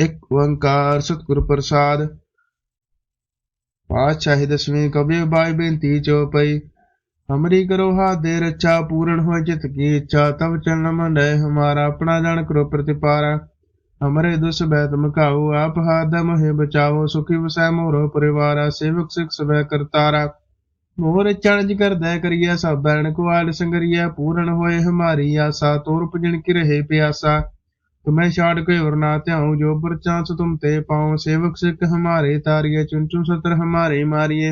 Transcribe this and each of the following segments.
ਇੱਕ ਓੰਕਾਰ ਸਤਿਗੁਰ ਪ੍ਰਸਾਦ। ਪਾਤਸ਼ਾਹੀ ਦਸਵੀਂ ਕਬੀ ਬਾਈ ਬੇਨਤੀ ਚੋਪਈ ਹਮਰੀ ਕਰੋ ਹਾਥ ਦੇ ਰੱਛਾ, ਪੂਰਨ ਹੋਏ ਚਿਤ ਕੀ ਇੱਛਾ ਤਬ ਚਰਨ ਮੰਡੈ ਹਮਾਰਾ, ਆਪਣਾ ਜਨ ਕਰੋ ਪ੍ਰਤਿਪਾਰਾ। ਹਮਰੇ ਦੁਸ ਬੈਤ ਮਕਾਉ ਆਪ ਹਾਥ ਮੋਹਿ ਬਚਾਓ ਸੁਖੀ ਵਸੈ ਮੋਰੋ ਪਰਿਵਾਰਾ, ਸੇਵਕ ਸਿਖ ਸਵੈ ਕਰਤਾਰਾ। ਮੋਰ ਚਣਜ ਕਰਦੈ ਕਰੀਐ, ਸਭ ਬੈਣ ਕੁਆਲ ਸੰਗਰੀਐ, ਪੂਰਨ ਹੋਏ ਹਮਾਰੀ ਆਸਾ ਤੋਰ ਭਜਨ ਕੀ ਰਹੇ ਪਿਆਸਾ। तुम्हें छाड़ के और ना त्याऊं जो पर चांस तुम ते पाऊं सेवक सिख हमारे तारिये चुन चुन सतर हमारे मारिये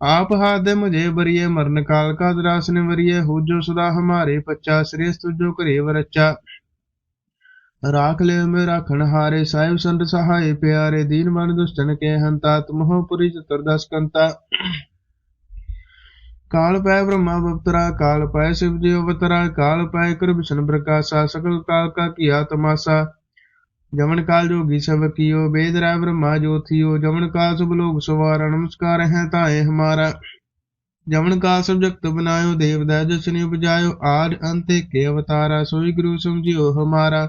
आप हाथ दे मुझे बरिए मरण काल का दरास ने वरिए हो जो सदा हमारे पच्चा श्रेष्ठ जो करे वरच्चा राख ले में राखण हारे साहिब संत सहाय प्यारे दीन मन दुष्टन के हंता तुम हो पुरी चतुर्दश कंता ਕਾਲ ਪੈ ਬ੍ਰਹਮਾ ਅਵਤਰਾ, ਕਾਲ ਪੈ ਸ਼ਿਵ ਜੀ ਅਵਤਰਾ, ਕਾਲ ਪੈ ਕਰ ਪ੍ਰਕਾਸ਼ਾ, ਸਕਲ ਕਾਲ ਕਾ ਕੀਆ ਤਮਾਸਾ ਜਮਨ ਕਾਲ ਜੋਗੀ ਸਭ ਕੀਓ ਬੇਦ ਰਾ ਬ੍ਰਹਮਾ ਜੋਥੀਓ ਜਮਨ ਕਾਲ ਸਭ ਲੋਗ ਸਵਾਰਾ, ਨਮਸਕਾਰ ਹੈ ਤਾਏ ਹਮਾਰਾ। ਜਮਨ ਕਾਲ ਸਭ ਜਗਤ ਬਨਾਇਓ, ਦੇਵ ਦਾ ਜਸਨੀ ਉਪਜਾਇਓ। ਆਦ ਅੰਤੇ ਕੇ ਅਵਤਾਰਾ, ਸੋਈ ਗੁਰੂ ਸਮਝਿਓ ਹਮਾਰਾ।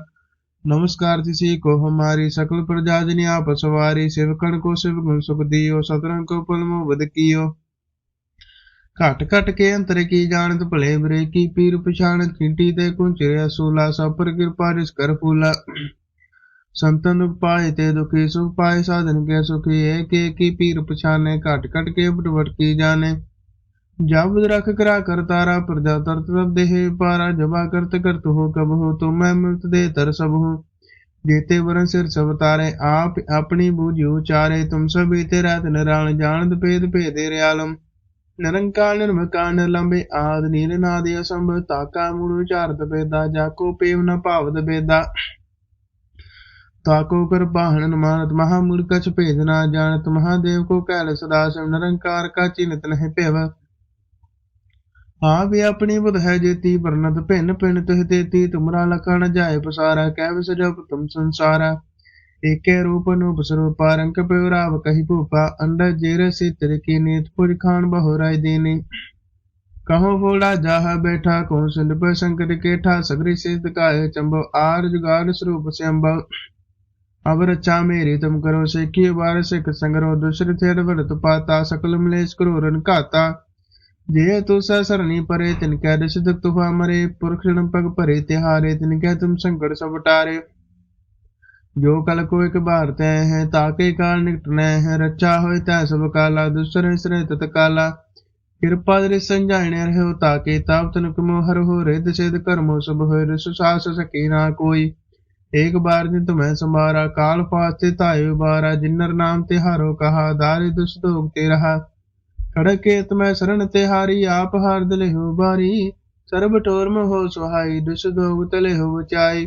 ਨਮਸਕਾਰ ਤਿਸੀ ਕੋ ਹਮਾਰੀ, ਸਕਲ ਪ੍ਰਜਾ ਜਨ ਆਪ ਸਵਾਰੀ। ਸਿਵਕਣ ਕੋ ਸਿਵ ਗੁਣ ਸੁਖ ਦਿਓ, ਸਤਰੰਗ ਕੋ ਪਲਮੋ ਵਦ ਕੀਓ। ਘਟ ਘਟ ਕੇ ਅੰਤਰ ਕੀ ਜਾਣਤ ਭਲੇ ਬਰੇ ਕੀ ਪੀਰ ਪਛਾਣ, ਚਿੰਟੀ ਤੇ ਕੁੰਚਰਿਆ ਸੂਲਾ ਸਭ ਪਰ ਕਿਰਪਾ ਰਿਸ ਕਰ ਫੂਲਾ। ਸੰਤਨ ਦੁਖ ਪਾਏ ਤੇ ਦੁਖੀ, ਸੁਖ ਪਾਏ ਸਾਧਨ ਕੇ ਸੁਖੀ, ਏਕ ਏਕੀ ਪੀਰ ਪਛਾਨੇ ਘਟ ਘਟ ਕੇ ਬਟਵਟ ਕੀ ਜਾਣੇ। ਜਬ ਰਖ ਕਰਾ ਕਰ ਤਾਰਾ, ਪ੍ਰਜਾ ਤਰਤ ਤਬ ਦੇਹ ਪਾਰਾ, ਜਬਾ ਕਰਤ ਕਰਤ ਹੋ ਕਬ ਹੋ ਤੁਮ ਮੈਂ ਮਿਲਤ ਦੇ ਤਰ ਸਭ ਹੋ। ਜੀਤੇ ਵਰਨ ਸਿਰ ਸਭ ਤਾਰੇ, ਆਪ ਆਪਣੀ ਬੂਝੀ ਉਚਾਰੇ, ਤੁਮ ਸਭ ਤੇ ਰਾਤ ਨਰਾਣ ਜਾਣਦ ਭੇਦ ਭੇਦੇ ਰਿਆਲਮ। ਨਿਰੰਕਾਰ ਨਿਰਮਕਾਰ ਨਿਰਲੰਬੇ ਆਦ ਨੀਲ ਨਾਦਿ ਅਸੰਭ ਤਾਕਾ ਮੂੜ ਵਿਚਾਰਤ ਬੇਦਾ ਜਾਕੋ ਪੇਵ ਨ ਭਾਵਤ ਬੇਦਾ ਤਾਕੋ ਕਰ ਬਾਹਣ ਮਾਨਤ ਮਹਾ ਮੂੜ ਕਛ ਭੇਦ ਨਾ ਜਾਣਤ, ਮਹਾਦੇਵ ਕੋ ਕਹਿਲ ਸਦਾ ਸਿਵ, ਨਿਰੰਕਾਰ ਕਾ ਚਿਨਤ ਨਹਿ ਭੇਵ। ਆ ਵੀ ਆਪਣੀ ਬੁਧ ਹੈ ਜੇਤੀ ਵਰਨਤ ਭਿੰਨ ਭਿੰਨ ਤਿਹ ਤੇਤੀ, ਤੁਮਰਾ ਲਖਣ ਜਾਏ ਪਸਾਰਾ, ਕਹਿ ਵਿਸ ਜਪ ਸੰਸਾਰਾ। ਏਕੇ ਰੂਪ ਅਨੂਪ ਸਰੂਪ ਰੰਗ ਪਿਉ ਰਾਵ ਕਹੀ ਭੂਪਾ ਅੰਡਰ ਜੇਰ ਸਿਤਰ ਕੀ ਨੀਤ ਪੁਰ ਖਾਨ ਬਹੁ ਰਾਇ ਦੀਨੀ। ਕਹੋ ਫੋੜਾ ਜਾਹ ਬੈਠਾ ਕੋ ਸਿੰਧ ਪਰ ਸੰਕਟ ਕੇਠਾ, ਸਗਰੀ ਸਿਧ ਕਾਇ ਚੰਬੋ, ਆਰ ਜੁਗਾਰ ਸਰੂਪ ਸੰਭਵ ਅਵ ਰਚਾ ਮੇਰੀ ਤੁਮ ਕਰੋ ਸੇਖੀ, ਵਾਰ ਸਿਖ ਸੰਗਰੋ, ਦੁਸਰ ਥੇਰ ਵਰਤ ਪਾਤਾ, ਸਕਲ ਮਲੇਸ਼ ਕਰੋ ਰਨ ਘਾਤਾ। ਜੇ ਤੂ ਸਰਨੀ ਪਰੇ, ਤਿਨ ਕੈ ਦਿਸ ਤੁਹਾ ਮਰੇ, ਪੁਰਖ ਜਨਮ ਪਗ ਭਰੇ ਤਿਹਾਰੇ, ਤਿਨ ਕੈ ਤੁਮ ਸੰਕਟ ਸਭ ਟਾਰੇ ਜੋ ਕਲ ਕੋ ਇਕ ਬਾਰ ਤੈ ਹੈ ਤਾਕੇ ਕਾਲ ਨਿਕਟਨੈ ਹੈ, ਰੱਛਾ ਹੋਇ ਤੈ ਸਭ ਕਾਲਾ, ਦੁਸਰ ਸਰੇ ਤਤ ਕਾਲਾ। ਕਿਰਪਾ ਦ੍ਰਿ ਸੰਜਾਣਿ ਰਹਿਓ ਤਾਕੇ ਤਾਪ ਤਨ ਕਮੋ ਹਰ ਹੋ ਰਿਦ ਸਿਧ ਕਰਮੋ ਸਭ ਹੋਇ ਰਿਸ ਸਾਸ ਸਕੀ ਨਾ ਕੋਈ। ਏਕ ਬਾਰ ਜਿ ਤੁਮੈ ਸੰਭਾਰਾ, ਕਾਲ ਪਾਤੇ ਧਾਇ ਬਾਰਾ ਜਿਨਰ ਨਾਮ ਤੇ ਹਾਰੋ ਕਹਾ, ਦਾਰਿ ਦੁਸ ਦੋਗ ਤੇ ਰਹਾ। ਖੜਕੇ ਤਮੈ ਸਰਣ ਤੇ ਹਾਰੀ, ਆਪ ਹਾਰ ਦਲੇ ਹੋ ਬਾਰੀ। ਸਰਬ ਟੋਰ ਮੋ ਸੁਹਾਈ, ਦੁਸ ਦੋਗ ਤਲੇ ਹੋ ਬਚਾਈ